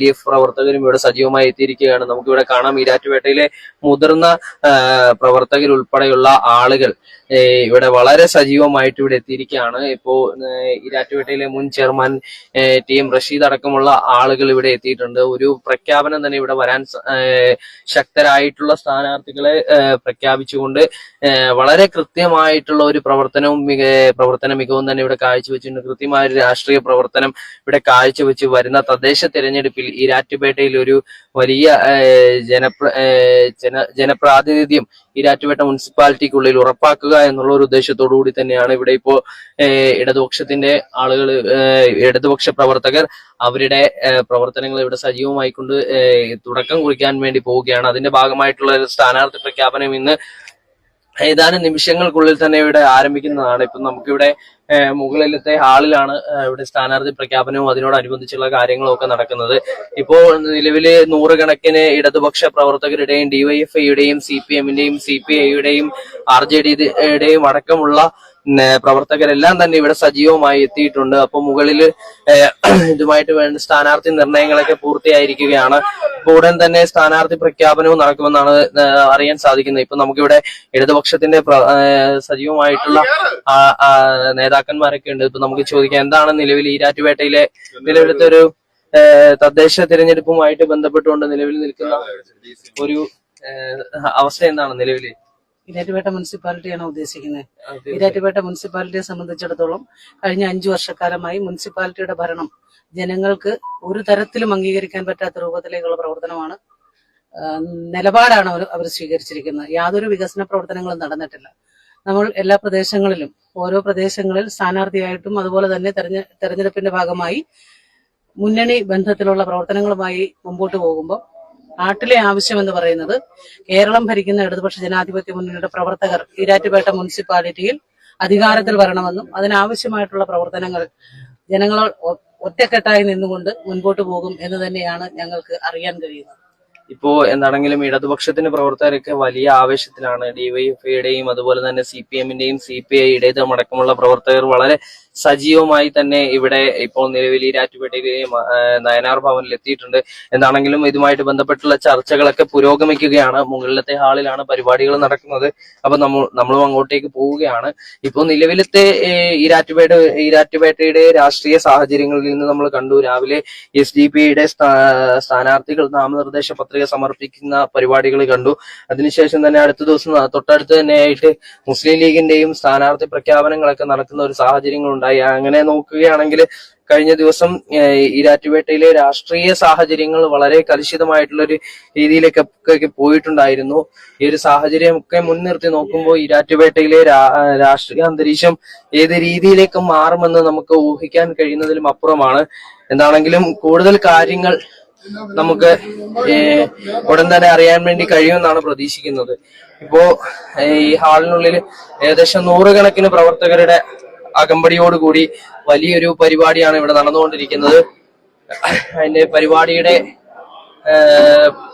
D F പ്രവർത്തകരും ഇവിടെ സജീവമായി എത്തിയിരിക്കുകയാണ്. നമുക്ക് ഇവിടെ കാണാം ഈരാറ്റുപേട്ടയിലെ മുതിർന്ന പ്രവർത്തകരുൾപ്പെടെയുള്ള ആളുകൾ ഇവിടെ വളരെ സജീവമായിട്ട് ഇവിടെ എത്തിയിരിക്കുകയാണ്. ഇപ്പോ ഈരാറ്റുപേട്ടയിലെ മുൻ ചെയർമാൻ ടി എം റഷീദ് അടക്കമുള്ള ആളുകൾ ഇവിടെ എത്തിയിട്ടുണ്ട്. ഒരു പ്രഖ്യാപനം തന്നെ ഇവിടെ വരാൻ ശക്തരായിട്ടുള്ള സ്ഥാനാർത്ഥികളെ പ്രഖ്യാപിച്ചുകൊണ്ട് വളരെ കൃത്യമായിട്ടുള്ള ഒരു പ്രവർത്തനവും പ്രവർത്തന മികവും തന്നെ ഇവിടെ കാഴ്ചവെച്ചിട്ടുണ്ട്. കൃത്യമായ ഒരു രാഷ്ട്രീയ പ്രവർത്തനം ഇവിടെ കാഴ്ചവെച്ച് വരുന്ന തദ്ദേശ തെരഞ്ഞെടുപ്പിൽ ഈരാറ്റുപേട്ടയിൽ ഒരു വലിയ ജനപ്ര ജന ജനപ്രാതിനിധ്യം ഈരാറ്റുപേട്ട മുനിസിപ്പാലിറ്റിക്കുള്ളിൽ ഉറപ്പാക്കുക എന്നുള്ള ഒരു ഉദ്ദേശത്തോടു കൂടി തന്നെയാണ് ഇവിടെ ഇപ്പോ ഏഹ്, ഇടതുപക്ഷത്തിന്റെ ആളുകൾ ഇടതുപക്ഷ പ്രവർത്തകർ അവരുടെ പ്രവർത്തനങ്ങൾ ഇവിടെ സജീവമായിക്കൊണ്ട് തുടക്കം കുറിക്കാൻ വേണ്ടി പോവുകയാണ്. അതിന്റെ ഭാഗമായിട്ടുള്ള ഒരു സ്ഥാനാർത്ഥി പ്രഖ്യാപനം ഇന്ന് ഏതാനും നിമിഷങ്ങൾക്കുള്ളിൽ തന്നെ ഇവിടെ ആരംഭിക്കുന്നതാണ്. ഇപ്പൊ നമുക്കിവിടെ മുകളിലത്തെ ഹാളിലാണ് ഇവിടെ സ്ഥാനാർത്ഥി പ്രഖ്യാപനവും അതിനോടനുബന്ധിച്ചുള്ള കാര്യങ്ങളും ഒക്കെ നടക്കുന്നത്. ഇപ്പോൾ നിലവിൽ നൂറുകണക്കിന് ഇടതുപക്ഷ പ്രവർത്തകരുടെയും ഡിവൈഎഫ്ഐയുടെയും സി പി എമ്മിന്റെയും സി പി ഐയുടെയും ആർ ജെ ഡിയുടെയും അടക്കമുള്ള പ്രവർത്തകരെല്ലാം തന്നെ ഇവിടെ സജീവമായി എത്തിയിട്ടുണ്ട്. അപ്പൊ മുകളിൽ ഇതുമായിട്ട് വേണ്ട സ്ഥാനാർത്ഥി നിർണയങ്ങളൊക്കെ പൂർത്തിയായിരിക്കുകയാണ്. ഇപ്പൊ ഉടൻ തന്നെ സ്ഥാനാർത്ഥി പ്രഖ്യാപനവും നടക്കുമെന്നാണ് അറിയാൻ സാധിക്കുന്നത്. ഇപ്പൊ നമുക്കിവിടെ ഇടതുപക്ഷത്തിന്റെ സജീവമായിട്ടുള്ള നേതാക്കന്മാരൊക്കെ ഉണ്ട്. ഇപ്പൊ നമുക്ക് ചോദിക്കാം എന്താണ് നിലവിൽ ഈരാറ്റുപേട്ടയിലെ നിലവിലത്തെ ഒരു തദ്ദേശ തിരഞ്ഞെടുപ്പുമായിട്ട് ബന്ധപ്പെട്ടുകൊണ്ട് നിലവിൽ നിൽക്കുന്ന ഒരു അവസ്ഥ എന്താണ് നിലവിൽ ഇരാറ്റുപേട്ട മുനിസിപ്പാലിറ്റിയാണ് ഉദ്ദേശിക്കുന്നത്. ഇരാറ്റുപേട്ട മുനിസിപ്പാലിറ്റിയെ സംബന്ധിച്ചിടത്തോളം കഴിഞ്ഞ അഞ്ചു വർഷക്കാലമായി മുനിസിപ്പാലിറ്റിയുടെ ഭരണം ജനങ്ങൾക്ക് ഒരു തരത്തിലും അംഗീകരിക്കാൻ പറ്റാത്ത രൂപത്തിലേക്കുള്ള പ്രവർത്തനമാണ്. നിലപാടാണ് അവർ അവർ സ്വീകരിച്ചിരിക്കുന്നത്. യാതൊരു വികസന പ്രവർത്തനങ്ങളും നടന്നിട്ടില്ല. നമ്മൾ എല്ലാ പ്രദേശങ്ങളിലും ഓരോ പ്രദേശങ്ങളിൽ സ്ഥാനാർത്ഥിയായിട്ടും അതുപോലെ തന്നെ തെരഞ്ഞ തെരഞ്ഞെടുപ്പിന്റെ ഭാഗമായി മുന്നണി ബന്ധത്തിലുള്ള പ്രവർത്തനങ്ങളുമായി മുമ്പോട്ട് പോകുമ്പോൾ നാട്ടിലെ ആവശ്യം എന്ന് പറയുന്നത് കേരളം ഭരിക്കുന്ന ഇടതുപക്ഷ ജനാധിപത്യ മുന്നണിയുടെ പ്രവർത്തകർ ഈരാറ്റുപേട്ട മുനിസിപ്പാലിറ്റിയിൽ അധികാരത്തിൽ വരണമെന്നും അതിനാവശ്യമായിട്ടുള്ള പ്രവർത്തനങ്ങൾ ജനങ്ങൾ ഒ- ഒറ്റക്കെട്ടായി നിന്നുകൊണ്ട് മുൻപോട്ട് പോകും എന്ന് തന്നെയാണ് ഞങ്ങൾക്ക് അറിയാൻ കഴിയുന്നത്. ഇപ്പോ എന്താണെങ്കിലും ഇടതുപക്ഷത്തിന്റെ പ്രവർത്തകരൊക്കെ വലിയ ആവേശത്തിലാണ് ഡിവൈഎഫ്ഐയുടെയും അതുപോലെ തന്നെ സി പി എമ്മിന്റെയും സി പി ഐയുടേതും അടക്കമുള്ള പ്രവർത്തകർ വളരെ സജീവമായി തന്നെ ഇവിടെ ഇപ്പോൾ നിലവിൽ ഈ നയനാർ ഭവനിൽ എത്തിയിട്ടുണ്ട്. എന്താണെങ്കിലും ഇതുമായിട്ട് ബന്ധപ്പെട്ടുള്ള ചർച്ചകളൊക്കെ പുരോഗമിക്കുകയാണ്. മുകളിലത്തെ ഹാളിലാണ് പരിപാടികൾ നടക്കുന്നത്. അപ്പൊ നമ്മൾ നമ്മളും അങ്ങോട്ടേക്ക് പോവുകയാണ്. ഇപ്പോൾ നിലവിലത്തെ ഏ, ഈരാറ്റുപേട്ട ഈരാറ്റുപേട്ടയുടെ രാഷ്ട്രീയ സാഹചര്യങ്ങളിൽ നിന്ന് നമ്മൾ കണ്ടു. രാവിലെ എസ് ഡി പി യുടെ സ്ഥാനാർത്ഥികൾ നാമനിർദ്ദേശ പത്രിക സമർപ്പിക്കുന്ന പരിപാടികൾ കണ്ടു. അതിനുശേഷം തന്നെ അടുത്ത ദിവസം തൊട്ടടുത്ത് തന്നെയായിട്ട് മുസ്ലിം ലീഗിന്റെയും സ്ഥാനാർത്ഥി പ്രഖ്യാപനങ്ങളൊക്കെ നടക്കുന്ന ഒരു സാഹചര്യങ്ങൾ ഉണ്ടായി. അങ്ങനെ നോക്കുകയാണെങ്കിൽ കഴിഞ്ഞ ദിവസം ഈരാറ്റുപേട്ടയിലെ രാഷ്ട്രീയ സാഹചര്യങ്ങൾ വളരെ കലുഷിതമായിട്ടുള്ള ഒരു രീതിയിലേക്കൊക്കെ പോയിട്ടുണ്ടായിരുന്നു. ഈ ഒരു സാഹചര്യമൊക്കെ മുൻനിർത്തി നോക്കുമ്പോൾ ഈരാറ്റുപേട്ടയിലെ രാഷ്ട്രീയ അന്തരീക്ഷം ഏത് രീതിയിലേക്ക് മാറുമെന്ന് നമുക്ക് ഊഹിക്കാൻ കഴിയുന്നതിലും അപ്പുറമാണ്. എന്താണെങ്കിലും കൂടുതൽ കാര്യങ്ങൾ നമുക്ക് ഉടൻ തന്നെ അറിയാൻ വേണ്ടി കഴിയുമെന്നാണ് പ്രതീക്ഷിക്കുന്നത്. ഇപ്പോ ഈ ഹാളിനുള്ളിൽ ഏകദേശം നൂറുകണക്കിന് പ്രവർത്തകരുടെ അകമ്പടിയോടുകൂടി വലിയൊരു പരിപാടിയാണ് ഇവിടെ നടന്നുകൊണ്ടിരിക്കുന്നത്. അതിന്റെ പരിപാടിയുടെ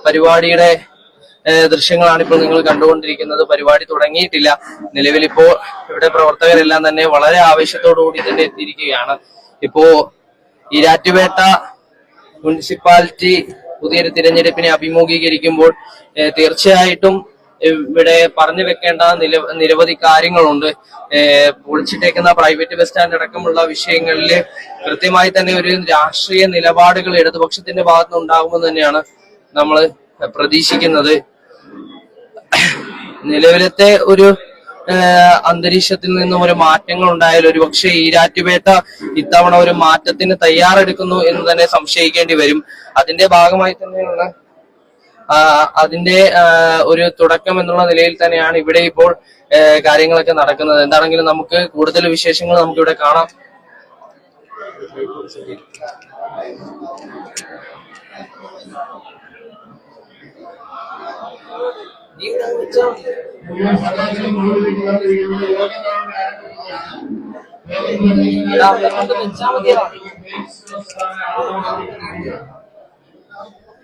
പരിപാടിയുടെ ദൃശ്യങ്ങളാണ് ഇപ്പോൾ നിങ്ങൾ കണ്ടുകൊണ്ടിരിക്കുന്നത്. പരിപാടി തുടങ്ങിയിട്ടില്ല. നിലവിലിപ്പോ ഇവിടെ പ്രവർത്തകരെല്ലാം തന്നെ വളരെ ആവേശത്തോടു കൂടി തന്നെ എത്തിയിരിക്കുകയാണ്. ഇപ്പോ ഈരാറ്റുപേട്ട മുനിസിപ്പാലിറ്റി പുതിയൊരു തിരഞ്ഞെടുപ്പിനെ അഭിമുഖീകരിക്കുമ്പോൾ തീർച്ചയായിട്ടും ഇവിടെ പറഞ്ഞു വെക്കേണ്ട നില നിരവധി കാര്യങ്ങളുണ്ട്. പൊളിച്ചിട്ടേക്കുന്ന പ്രൈവറ്റ് ബസ് സ്റ്റാൻഡ് അടക്കമുള്ള വിഷയങ്ങളിൽ കൃത്യമായി തന്നെ ഒരു രാഷ്ട്രീയ നിലപാടുകൾ ഇടതുപക്ഷത്തിന്റെ ഭാഗത്തുനിന്ന് ഉണ്ടാകുമെന്ന് തന്നെയാണ് നമ്മൾ പ്രതീക്ഷിക്കുന്നത്. നിലവിലത്തെ ഒരു അന്തരീക്ഷത്തിൽ നിന്നും ഒരു മാറ്റങ്ങൾ ഉണ്ടായാൽ ഒരു പക്ഷേ ഈരാറ്റുപേട്ട ഇത്തവണ ഒരു മാറ്റത്തിന് തയ്യാറെടുക്കുന്നു എന്ന് തന്നെ സംശയിക്കേണ്ടി വരും. അതിന്റെ ഭാഗമായി തന്നെയാണ് ആ, അതിന്റെ ഒരു തുടക്കം എന്നുള്ള നിലയിൽ തന്നെയാണ് ഇവിടെ ഇപ്പോൾ കാര്യങ്ങളൊക്കെ നടക്കുന്നത്. എന്താണെങ്കിലും നമുക്ക് കൂടുതൽ വിശേഷങ്ങൾ നമുക്ക് ഇവിടെ കാണാം. ഇതാ വെച്ചാൽ മതിയാ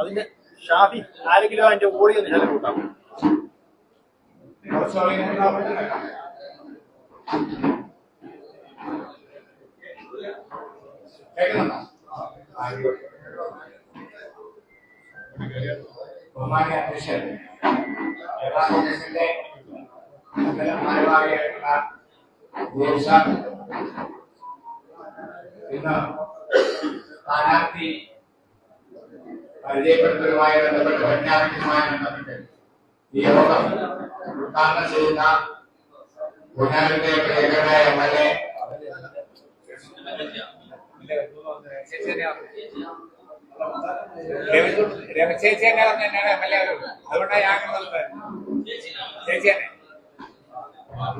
അതിന്റെ ഷാഫി ആരെങ്കിലും അതിന്റെ ഓഡിയോ നില കൂട്ടാം. കേൾക്കുന്നുണ്ടോ? ബഹുമാന്യ അധ്യക്ഷൻ കേരള കോൺഗ്രസിന്റെ ഭാരവാഹിയായിട്ടുള്ള ദേശ ഇന്ന് സ്ഥാനാർത്ഥി പരിചയപ്പെടുത്തലുമായി ബന്ധപ്പെട്ട് പ്രഖ്യാപിക്കുന്നതുമായി ബന്ധപ്പെട്ട് ഈ യോഗം ഉദ്ഘാടനം ചെയ്യുന്ന പുനാലിന്റെ പ്രിയങ്കരായ എം എൽ എ രമചേച്ചി തന്നെ തന്നെയാണ് എം എൽ എ അതുകൊണ്ടാണ് ഞാൻ അങ്ങനെ പറഞ്ഞത് ചേച്ചി തന്നെ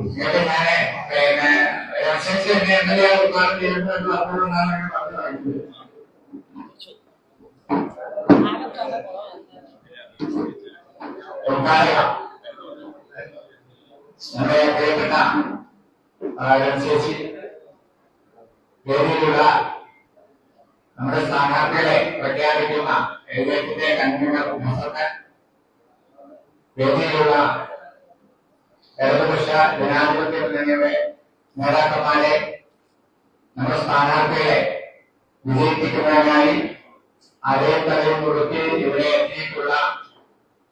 ഇങ്ങോട്ട് ഞാൻ പിന്നെ രാഷ്ട്രീയ എം എൽ എ പറഞ്ഞുകൊണ്ടാണ് ഞാൻ പറഞ്ഞത് ഉദ്ഘാടക നമ്മുടെ പ്രിയപ്പെട്ട ചേച്ചി വേദിയിലുള്ള നമ്മുടെ സ്ഥാനാർത്ഥികളെ പ്രഖ്യാപിക്കുന്ന എഴുന്നേറ്റിന്റെ കൺവീനർ മുഹമ്മദ് വേദിയിലുള്ള ഇടതുപക്ഷ ജനാധിപത്യ മുന്നണിയുടെ നേതാക്കന്മാരെ നമ്മുടെ സ്ഥാനാർത്ഥികളെ വിജയിപ്പിക്കുന്നതിനായി അതേ തലയും കൊടുത്ത് ഇവിടെ എത്തിയിട്ടുള്ള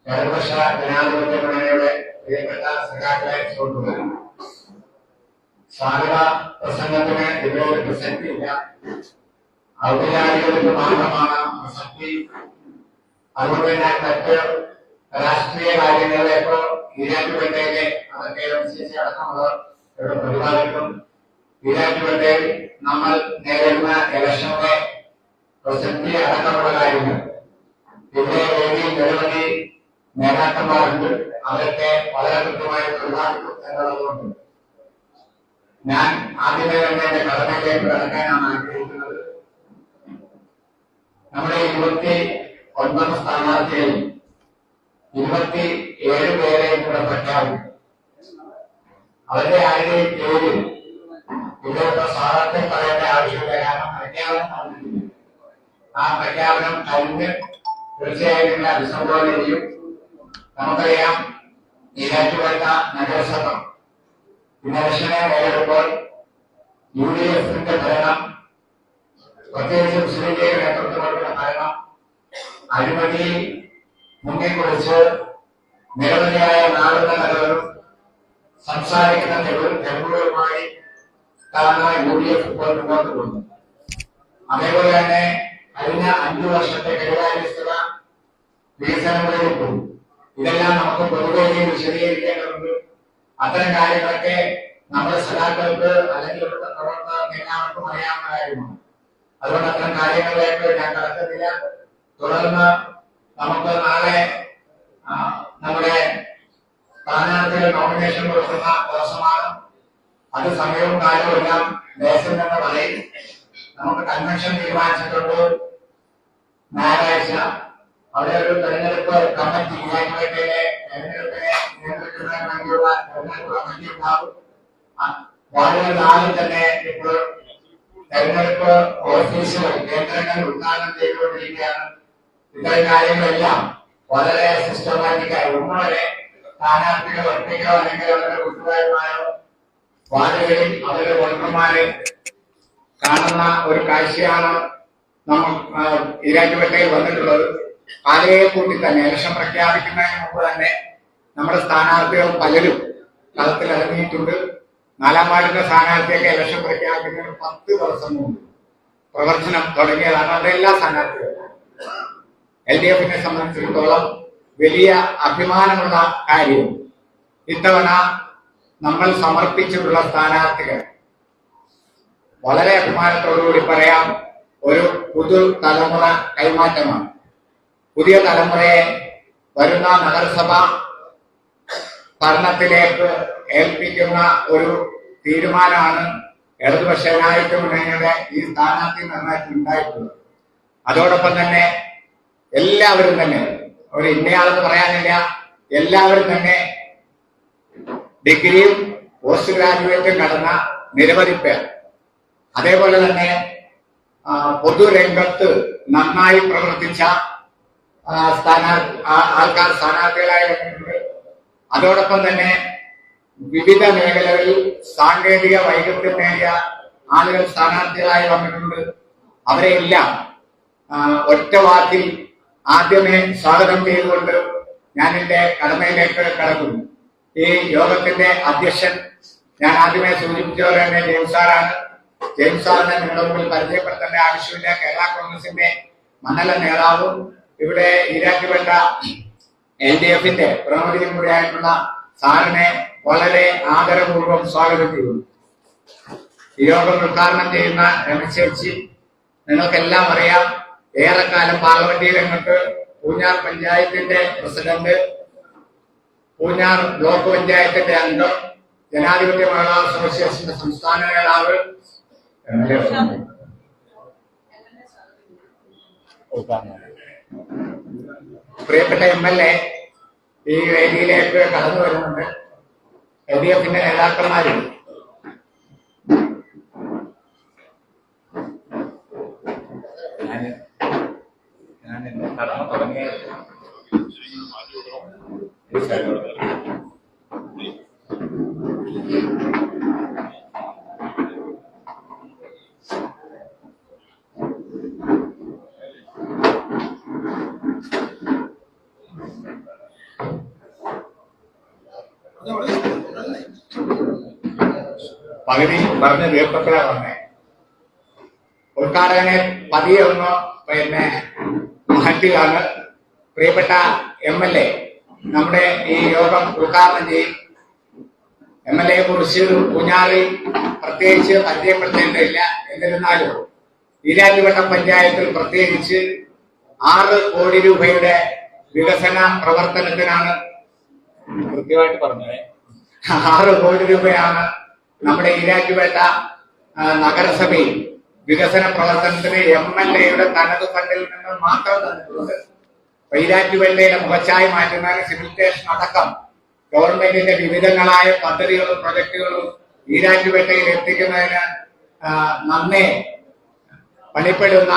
ഇടതുപക്ഷ ജനാധിപത്യ മുന്നണിയുടെ പ്രിയപ്പെട്ട സഖാക്കളെ സുഹൃത്തുക്കളെ. സ്വാഗത പ്രസംഗത്തിന് ഇവിടെ ഒരു ഇല്ല. ഔപചാരികതയ്ക്ക് മാത്രമാണ് പ്രസക്തി അതുകൊണ്ട് തന്നെ മറ്റ് രാഷ്ട്രീയ കാര്യങ്ങളിലേക്കോ ഈരാറ്റുപേട്ടയിലെ അതൊക്കെ അനുസരിച്ച് അടക്കമുള്ളവർ ഇവിടെ പ്രതിപാദിക്കും ഈരാറ്റുപേട്ടയിൽ നമ്മൾ നേരിടുന്ന ഇലക്ഷന്റെ പ്രസക്തി അടക്കമുള്ള കാര്യങ്ങൾ ഇവിടെ വേദിയിൽ നിരവധി നേതാക്കന്മാരുണ്ട് അവരൊക്കെ വളരെ കൃത്യമായി പ്രതിപാദിക്കും എന്നുള്ളതുകൊണ്ട് ഞാൻ ആദ്യമേ തന്നെ എന്റെ കടമയിലേക്ക് കടക്കാനാണ് ആഗ്രഹിക്കുന്നത്. നമ്മുടെ ഇരുപത്തി ഒൻപത് സ്ഥാനാർത്ഥികളിൽ ഇരുപത്തി ഏഴ് പേരെ കൂടെ പ്രഖ്യാപിക്കും അവരുടെ ആരുടെയും പേര് ഇവിടുത്തെ സ്ഥാനാർത്ഥി പറയേണ്ട ആവശ്യമില്ല. കാരണം പ്രഖ്യാപനം നടന്നിട്ടില്ല. ആ പ്രഖ്യാപനം കഴിഞ്ഞ് തീർച്ചയായും നിങ്ങളെ അഭിസംബോധന ചെയ്യും. നമുക്കറിയാം ഈരാറ്റുപേട്ട നഗരസഭ ഇലക്ഷനെ നേരിടുമ്പോൾ യു ഡി എഫിന്റെ ഭരണം പ്രത്യേകിച്ച് മുസ്ലിം ലീഗ് നേതൃത്വം കൊടുക്കുന്ന ഭരണം അഴിമതി മുങ്ങിക്കുറിച്ച് നിരവധിയായ നാടുന്ന കഥകളും സംസാരിക്കുന്ന തെളിവ് തെളിവുകളുമായി ആണ് യു ഡി എഫ് ഇപ്പോൾ മുന്നോട്ട് പോകുന്നു അതേപോലെ തന്നെ കഴിഞ്ഞ അഞ്ചു വർഷത്തെ കൈകാര്യസ്ഥത വികസനങ്ങളിലേക്ക് പോകും ഇതെല്ലാം നമുക്ക് പൊതുവേദിയിൽ വിശദീകരിക്കേണ്ടതുണ്ട്. അത്തരം കാര്യങ്ങളൊക്കെ നമ്മുടെ സഖാക്കൾക്ക് അല്ലെങ്കിൽ ഇവിടുത്തെ പ്രവർത്തകർക്ക് എല്ലാവർക്കും അറിയാവുന്ന കാര്യമാണ്. അതുകൊണ്ട് അത്തരം കാര്യങ്ങളിലേക്ക് ഞാൻ കടക്കുന്നില്ല തുടർന്ന് നമുക്ക് നാളെ നമ്മുടെ സ്ഥാനാർത്ഥികൾ നോമിനേഷൻ കൊടുക്കുന്ന ദിവസമാണ്. അത് സമയവും കാലവും എല്ലാം ദേശം തന്നെ പറയും. നമുക്ക് കൺവെൻഷൻ തീരുമാനിച്ചിട്ടുണ്ട്? ഞായറാഴ്ച അവിടെ ഒരു തെരഞ്ഞെടുപ്പ് കമ്മിറ്റി ഞായറാഴ്ചയിലെ തെരഞ്ഞെടുപ്പിനെ നിയന്ത്രിക്കുന്നതിന് വേണ്ടിയുള്ള തെരഞ്ഞെടുപ്പ് കമ്മിറ്റി ഉണ്ടാകും. വളരെ നാളിൽ തന്നെ ഇപ്പോൾ തെരഞ്ഞെടുപ്പ് ഓഫീസുകൾ കേന്ദ്രങ്ങൾ ഉദ്ഘാടനം ചെയ്തുകൊണ്ടിരിക്കുകയാണ്. ഇത്തരം കാര്യങ്ങളെല്ലാം വളരെ സിസ്റ്റമാറ്റിക്കായി. ഒന്നുവരെ സ്ഥാനാർത്ഥികൾ ഒറ്റയ്ക്കോ അല്ലെങ്കിൽ അവരുടെ കൂട്ടുകാരുമായോ വാർഡുകളിൽ അവരുടെ വോട്ടർമാരെ കാണുന്ന ഒരു കാഴ്ചയാണ് നമ്മൾ ഈരാറ്റുപേട്ടയിൽ വന്നിട്ടുള്ളത്. ആലയെ കൂട്ടി തന്നെ ഇലക്ഷൻ പ്രഖ്യാപിക്കുന്നതിന് മുമ്പ് തന്നെ നമ്മുടെ സ്ഥാനാർത്ഥികൾ പലരും കളത്തിൽ ഇറങ്ങിയിട്ടുണ്ട്. നാലാം വാർഡിന്റെ സ്ഥാനാർത്ഥിയൊക്കെ ഇലക്ഷൻ പ്രഖ്യാപിക്കുന്നതിന് പത്ത് ദിവസം മുമ്പ് പ്രവർത്തനം തുടങ്ങിയതാണ് അവിടെ എല്ലാ സ്ഥാനാർത്ഥികളും. എൽ ഡി എഫിനെ സംബന്ധിച്ചിടത്തോളം വലിയ അഭിമാനമുള്ള കാര്യം ഇത്തവണ നമ്മൾ സമർപ്പിച്ചിട്ടുള്ള സ്ഥാനാർത്ഥികൾ. വളരെ അഭിമാനത്തോടുകൂടി പറയാം ഒരു പുതു തലമുറ കൈമാറ്റമാണ്. പുതിയ തലമുറയെ വരുന്ന നഗരസഭ ഭരണത്തിലേക്ക് ഏൽപ്പിക്കുന്ന ഒരു തീരുമാനമാണ് ഇടതുപക്ഷ വിനായക മുന്നണിയുടെ ഈ സ്ഥാനാർത്ഥി നിർണയത്തിൽ ഉണ്ടായിട്ടുള്ളത്. അതോടൊപ്പം തന്നെ എല്ലാവരും തന്നെ ഒരു ഇന്നയാളെന്ന് പറയാനില്ല എല്ലാവരും തന്നെ ഡിഗ്രിയും പോസ്റ്റ് ഗ്രാജുവേറ്റും കടന്ന നിരവധി പേർ. അതേപോലെ തന്നെ പൊതുരംഗത്ത് നന്നായി പ്രവർത്തിച്ച സ്ഥാനാർത്ഥി ആൾക്കാർ സ്ഥാനാർത്ഥികളായി വന്നിട്ടുണ്ട്. അതോടൊപ്പം തന്നെ വിവിധ മേഖലകളിൽ സാങ്കേതിക വൈദഗ്ധ്യം നേടിയ ആളുകൾ സ്ഥാനാർത്ഥികളായി വന്നിട്ടുണ്ട്. അവരെയെല്ലാം ഒറ്റ വാക്കിൽ ആദ്യമേ സ്വാഗതം ചെയ്തുകൊണ്ട് ഞാൻ എന്റെ കടമയിലേക്ക് കടക്കുന്നു. ഈ യോഗത്തിന്റെ അധ്യക്ഷൻ ഞാൻ ആദ്യമേ സൂചിപ്പിച്ച പോലെ തന്നെ ജെയിംസ് സാറാണ്. ജെയിംസ് സാറിനെ നിങ്ങളുടെ മുമ്പിൽ പരിചയപ്പെടുത്തേണ്ട ആവശ്യമില്ല. കേരള കോൺഗ്രസിന്റെ മണ്ഡല നേതാവും ഇവിടെ ഈരാറ്റുപേട്ട എൽ ഡി എഫിന്റെ പ്രതിനിധിയും കൂടിയായിട്ടുള്ള സാറിനെ വളരെ ആദരപൂർവം സ്വാഗതം ചെയ്യുന്നു. ഈ യോഗം ഉദ്ഘാടനം ചെയ്യുന്ന രമേശ് ചേച്ചി നിങ്ങൾക്കെല്ലാം അറിയാം ഏറെക്കാലം പാർലമെന്റ് രംഗത്ത് പൂഞ്ഞാർ പഞ്ചായത്തിന്റെ പ്രസിഡന്റ് പൂഞ്ഞാർ ബ്ലോക്ക് പഞ്ചായത്തിന്റെ അംഗം ജനാധിപത്യ മഹിളാ അസോസിയേഷന്റെ സംസ്ഥാന നേതാവ് പ്രിയപ്പെട്ട എം. എൽ. എ ഈ വേദിയിലേക്ക് കടന്നു വരുന്നുണ്ട്. എൽ ഡി എഫിന്റെ നേതാക്കന്മാരും ഞാൻ തുടങ്ങിയ പറഞ്ഞ് തീർപ്പത്തിലാ പറഞ്ഞേ. ഉദ്ഘാടകനെ പതിയെ ഒന്ന് പിന്നെ മാറ്റുകയാണ് പ്രിയപ്പെട്ട എം എൽ എ നമ്മുടെ ഈ യോഗം ഉദ്ഘാടനം ചെയ്യും. എം എൽ എയെ കുറിച്ച് കുഞ്ഞാറി പ്രത്യേകിച്ച് പരിചയപ്പെടുത്തേണ്ടതില്ല. എന്നിരുന്നാലും ഈരാറ്റുവട്ടം പഞ്ചായത്തിൽ പ്രത്യേകിച്ച് ആറ് കോടി രൂപയുടെ വികസന പ്രവർത്തനത്തിനാണ് കൃത്യമായിട്ട് പറഞ്ഞത്. ആറ് കോടി രൂപയാണ് നമ്മുടെ ഈരാറ്റുപേട്ട നഗരസഭയിൽ വികസന പ്രവർത്തനത്തിന് എം എൽ എയുടെ തനത് ഫണ്ടിൽ നിന്ന് മാത്രം തന്നിട്ടുള്ളത്. മുഖച്ചായി മാറ്റുന്നതിന് സിവിൽ സ്റ്റേഷൻ അടക്കം ഗവൺമെന്റിന്റെ വിവിധങ്ങളായ പദ്ധതികളും പ്രൊജക്ടുകളും ഈരാറ്റുപേട്ടയിൽ എത്തിക്കുന്നതിന് നന്നേ പണിപ്പെടുന്ന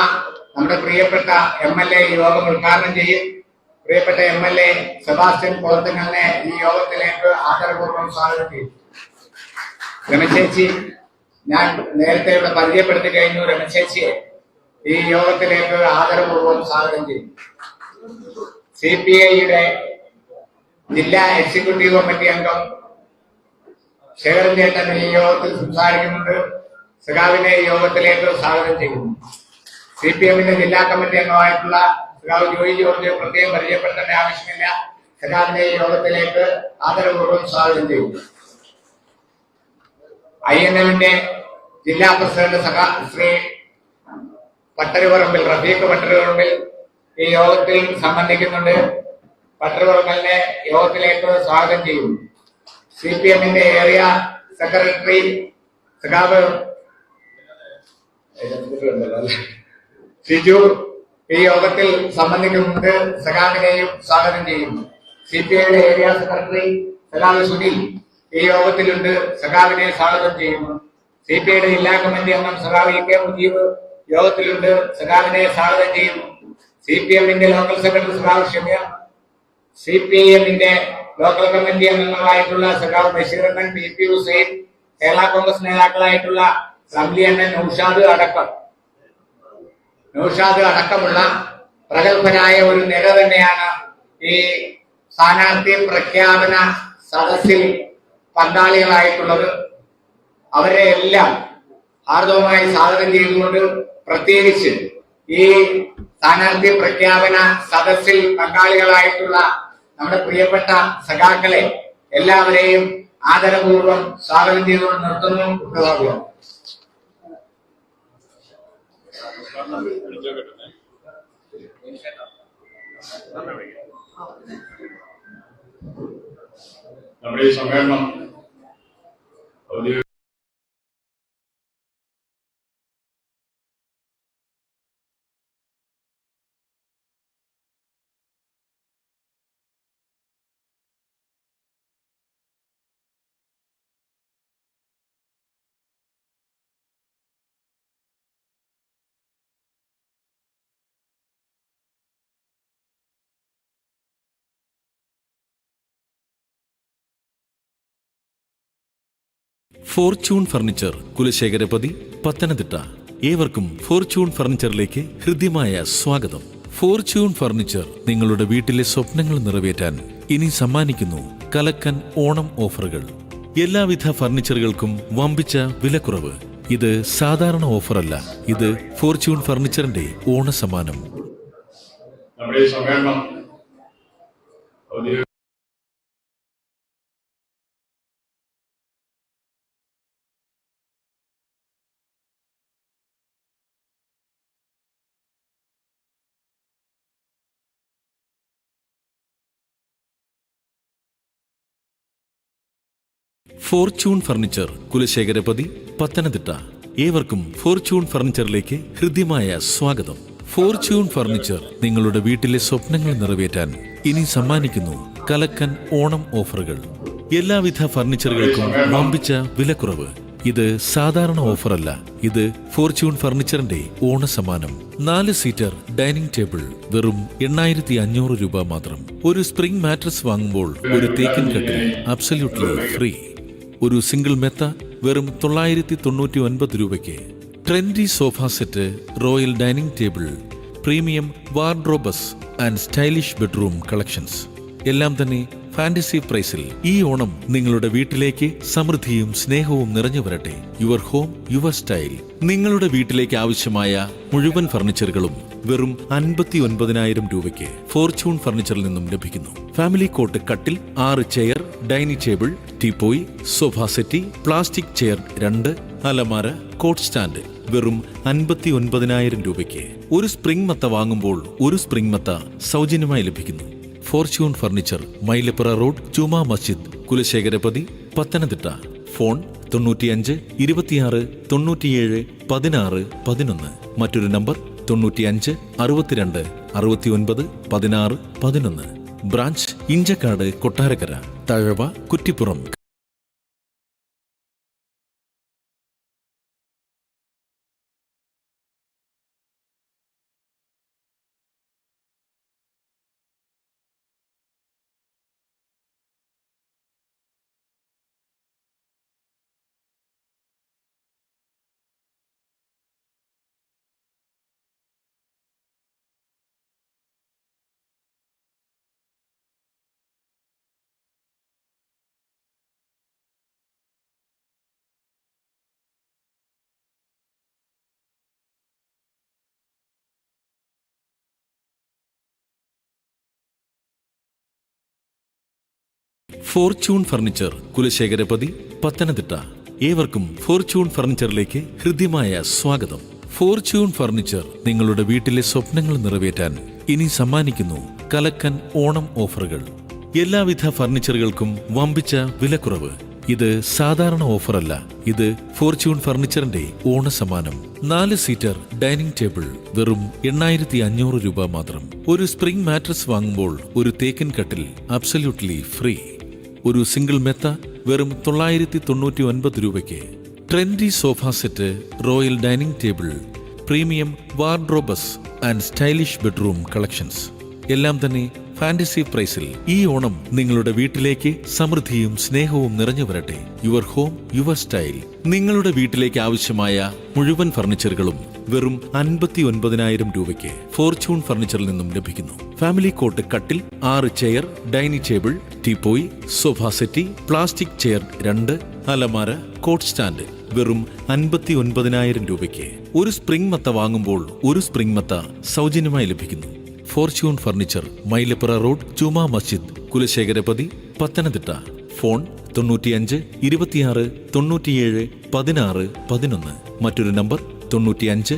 നമ്മുടെ പ്രിയപ്പെട്ട എം എൽ എ യോഗം ഉദ്ഘാടനം ചെയ്യും. പ്രിയപ്പെട്ട എം എൽ എ സെബാസ്റ്റ്യൻ പോർത്തുങ്ങലിനെ ഈ യോഗത്തിലേക്ക് ആദരപൂർവം സ്വാഗതം ചെയ്യും. രമചേച്ചി ഞാൻ നേരത്തെ ഇവിടെ പരിചയപ്പെടുത്തി കഴിഞ്ഞു രമചേച്ചിയെ ഈ യോഗത്തിലേക്ക് ആദരപൂർവം സ്വാഗതം ചെയ്യും സി പി ഐയുടെ ജില്ലാ എക്സിക്യൂട്ടീവ് കമ്മിറ്റി അംഗം ശേഖരൻ ചേട്ടൻ ഈ യോഗത്തിൽ സംസാരിക്കുന്നുണ്ട്. സഖാവിനെ ഈ യോഗത്തിലേക്ക് സ്വാഗതം ചെയ്യുന്നു. സി പി എമ്മിന്റെ ജില്ലാ കമ്മിറ്റി അംഗമായിട്ടുള്ള സഖാവ് ജോയി ജോർജ് പ്രത്യേകം പരിചയപ്പെടുത്തേണ്ട ആവശ്യമില്ല. സഖാവിനെ ഈ യോഗത്തിലേക്ക് ആദരപൂർവം സ്വാഗതം ചെയ്യുന്നു. ഐ എൻ എല്ലിന്റെ ജില്ലാ പ്രസിഡന്റ് സഖാ ശ്രീ പട്ടരുപറമ്പിൽ റഫീഖ് പട്ടരുപറമ്പിൽ ഈ യോഗത്തിൽ സംബന്ധിക്കുന്നുണ്ട്. പട്ടരുപറമ്പലിനെ യോഗത്തിലേക്ക് സ്വാഗതം ചെയ്യും സി പി എമ്മിന്റെ ഏരിയ സെക്രട്ടറി സഖാവ് സിജു ഈ യോഗത്തിൽ സംബന്ധിക്കുന്നുണ്ട്. സഖാവിനെയും സ്വാഗതം ചെയ്യുന്നു. സി പി ഐയുടെ ഏരിയ സെക്രട്ടറി സഖാബ് സുനിൽ. ഈ യോഗത്തിലുണ്ട് സഖാവിനെ സ്വാഗതം ചെയ്യുന്നു. സി പി ഐയുടെ ജില്ലാ കമ്മിറ്റി അംഗം സഖാവ് കെ മുജീബ് യോഗത്തിലുണ്ട്. സഖാവിനെ സ്വാഗതം ചെയ്യുന്നു. സി പി എമ്മിന്റെ ലോക്കൽ സെക്രട്ടറി സഖാവ് ഷമിയ സി പി എമ്മിന്റെ ലോക്കൽ കമ്മിറ്റി അംഗങ്ങളായിട്ടുള്ള സഖാവ് ബഷീറണ്ണൻ പി പി ഹുസൈൻ കേരള കോൺഗ്രസ് നേതാക്കളായിട്ടുള്ള റംലി അണ്ണൻ നൌഷാദ് അടക്കം. നൌഷാദ് അടക്കമുള്ള പ്രഗത്ഭരായ ഒരു നിര തന്നെയാണ് ഈ സ്ഥാനാർത്ഥി പ്രഖ്യാപന സദസ്സിൽ പങ്കാളികളായിട്ടുള്ളത് അവരെ എല്ലാം ആർദവമായി സ്വാഗതം ചെയ്തുകൊണ്ട് പ്രത്യേകിച്ച് ഈ സ്ഥാനാർത്ഥി പ്രഖ്യാപന സദസ്സിൽ പങ്കാളികളായിട്ടുള്ള നമ്മുടെ പ്രിയപ്പെട്ട സഖാക്കളെ എല്ലാവരെയും ആദരപൂർവം സ്വാഗതം ചെയ്തുകൊണ്ട് നിർത്തുന്നു. നമ്മുടെ ഈ സമ്മേളനം Oh, audio fortune furniture Kulasekharapathy Pathanamthitta. ഏവർക്കും ഫോർച്യൂൺ ഫർണിച്ചറിലേക്ക് ഹൃദ്യമായ സ്വാഗതം. ഫോർച്യൂൺ ഫർണിച്ചർ നിങ്ങളുടെ വീട്ടിലെ സ്വപ്നങ്ങൾ നിറവേറ്റാൻ ഇനി സമ്മാനിക്കുന്നു കലക്കൻ ഓണം ഓഫറുകൾ. എല്ലാവിധ ഫർണിച്ചറുകൾക്കും വമ്പിച്ച വിലക്കുറവ്. ഇത് സാധാരണ ഓഫറല്ല ഇത് ഫോർച്യൂൺ ഫർണിച്ചറിന്റെ ഓണസമ്മാനം. നമ്മുടെ സമ്മേളനം ഫോർച്യൂൺ ഫർണിച്ചർ കുലശേഖരപതി പത്തനംതിട്ട. ഏവർക്കും ഫോർച്യൂൺ ഫർണിച്ചറിലേക്ക് ഹൃദ്യമായ സ്വാഗതം. ഫോർച്യൂൺ ഫർണിച്ചർ നിങ്ങളുടെ വീട്ടിലെ സ്വപ്നങ്ങൾ നിറവേറ്റാൻ ഇനി സമ്മാനിക്കുന്നു കലക്കൻ ഓണം ഓഫറുകൾ. എല്ലാവിധ ഫർണിച്ചറുകൾക്കും വമ്പിച്ച വിലക്കുറവ്. ഇത് സാധാരണ ഓഫറല്ല ഇത് ഫോർച്യൂൺ ഫർണിച്ചറിന്റെ ഓണസമ്മാനം. നാല് സീറ്റർ ഡൈനിങ് ടേബിൾ വെറും എണ്ണായിരത്തി അഞ്ഞൂറ് രൂപ മാത്രം. ഒരു സ്പ്രിംഗ് മാട്രസ് വാങ്ങുമ്പോൾ ഒരു തേക്കിൻ കട്ടിൽ അബ്സല്യൂട്ട്ലി ഫ്രീ. ഒരു സിംഗിൾ മെത്ത വെറും തൊള്ളായിരത്തി തൊണ്ണൂറ്റി ഒൻപത് രൂപയ്ക്ക്. Trendy sofa set royal dining table premium wardrobes and stylish bedroom collections. എല്ലാം തന്നെ ഫാന്റസി പ്രൈസിൽ ഈ ഓണം നിങ്ങളുടെ വീട്ടിലേക്ക് സമൃദ്ധിയും സ്നേഹവും നിറഞ്ഞു വരട്ടെ. Your home your style. നിങ്ങളുടെ വീട്ടിലേക്ക് ആവശ്യമായ മുഴുവൻ ഫർണിച്ചറുകളും വെറും അൻപത്തി ഒൻപതിനായിരം രൂപയ്ക്ക് ഫോർച്യൂൺ ഫർണിച്ചറിൽ നിന്നും ലഭിക്കുന്നു. ഫാമിലി കോട്ട് കട്ടിൽ ആറ് chair dining table teapoy sofa settee plastic chair രണ്ട് അലമാര കോട്ട് സ്റ്റാൻഡ്. വെറും അൻപത്തി ഒൻപതിനായിരം രൂപയ്ക്ക് ഒരു സ്പ്രിംഗ് മത്ത വാങ്ങുമ്പോൾ ഒരു സ്പ്രിംഗ് മത്ത സൗജന്യമായി ലഭിക്കുന്നു. Fortune furniture Mylappura road Juma Masjid Kulasekharapathy Pathanamthitta. Phone തൊണ്ണൂറ്റിയഞ്ച് ഇരുപത്തിയാറ് തൊണ്ണൂറ്റിയേഴ് പതിനാറ് പതിനൊന്ന്. മറ്റൊരു നമ്പർ തൊണ്ണൂറ്റിയഞ്ച് അറുപത്തിരണ്ട് അറുപത്തിയൊൻപത് പതിനാറ് പതിനൊന്ന്. Branch Inchakkad Kottarakkara Thazhava Kuttippuram. Fortune furniture Kulasekharapathy Pathanamthitta. ഏവർക്കും ഫോർച്യൂൺ ഫർണിച്ചറിലേക്ക് ഹൃദ്യമായ സ്വാഗതം. ഫോർച്യൂൺ ഫർണിച്ചർ നിങ്ങളുടെ വീട്ടിലെ സ്വപ്നങ്ങൾ നിറവേറ്റാൻ ഇനി സമ്മാനിക്കുന്നു കലക്കൻ ഓണം ഓഫറുകൾ. എല്ലാവിധ ഫർണിച്ചറുകൾക്കും വമ്പിച്ച വിലക്കുറവ്. ഇത് സാധാരണ ഓഫറല്ല ഇത് ഫോർച്യൂൺ ഫർണിച്ചറിന്റെ ഓണസമ്മാനം. നാല് സീറ്റർ ഡൈനിങ് ടേബിൾ വെറും എണ്ണായിരത്തി അഞ്ഞൂറ് രൂപ മാത്രം. ഒരു സ്പ്രിംഗ് മാട്രസ് വാങ്ങുമ്പോൾ ഒരു തേക്കൻ കട്ടിൽ അബ്സല്യൂട്ട്ലി ഫ്രീ. ഒരു സിംഗിൾ മെത്ത വെറും തൊള്ളായിരത്തി തൊണ്ണൂറ്റി ഒൻപത് രൂപയ്ക്ക് trendy sofa set royal dining table premium wardrobes and stylish bedroom collections എല്ലാം തന്നെ ഫാന്റസി പ്രൈസിൽ ഈ ഓണം നിങ്ങളുടെ വീട്ടിലേക്ക് സമൃദ്ധിയും സ്നേഹവും നിറഞ്ഞു വരട്ടെ. യുവർ ഹോം യുവർ സ്റ്റൈൽ നിങ്ങളുടെ വീട്ടിലേക്ക് ആവശ്യമായ മുഴുവൻ ഫർണിച്ചറുകളും വെറും അൻപത്തി ഒൻപതിനായിരം രൂപയ്ക്ക് ഫോർച്യൂൺ ഫർണിച്ചറിൽ നിന്നും ലഭിക്കുന്നു. ഫാമിലി കോട്ട് കട്ടിൽ ആറ് chair dining table teapoy sofa settee plastic chair രണ്ട് അലമാര കോട്ട് സ്റ്റാൻഡ് വെറും അൻപത്തി ഒൻപതിനായിരം രൂപയ്ക്ക്. ഒരു സ്പ്രിംഗ് മത്ത വാങ്ങുമ്പോൾ ഒരു സ്പ്രിംഗ് മത്ത സൗജന്യമായി ലഭിക്കുന്നു. Fortune furniture Mylappura road Juma Masjid Kulasekharapathy Pathanamthitta. Phone തൊണ്ണൂറ്റിയഞ്ച് ഇരുപത്തിയാറ് തൊണ്ണൂറ്റിയേഴ് പതിനാറ് പതിനൊന്ന്. മറ്റൊരു നമ്പർ തൊണ്ണൂറ്റിയഞ്ച്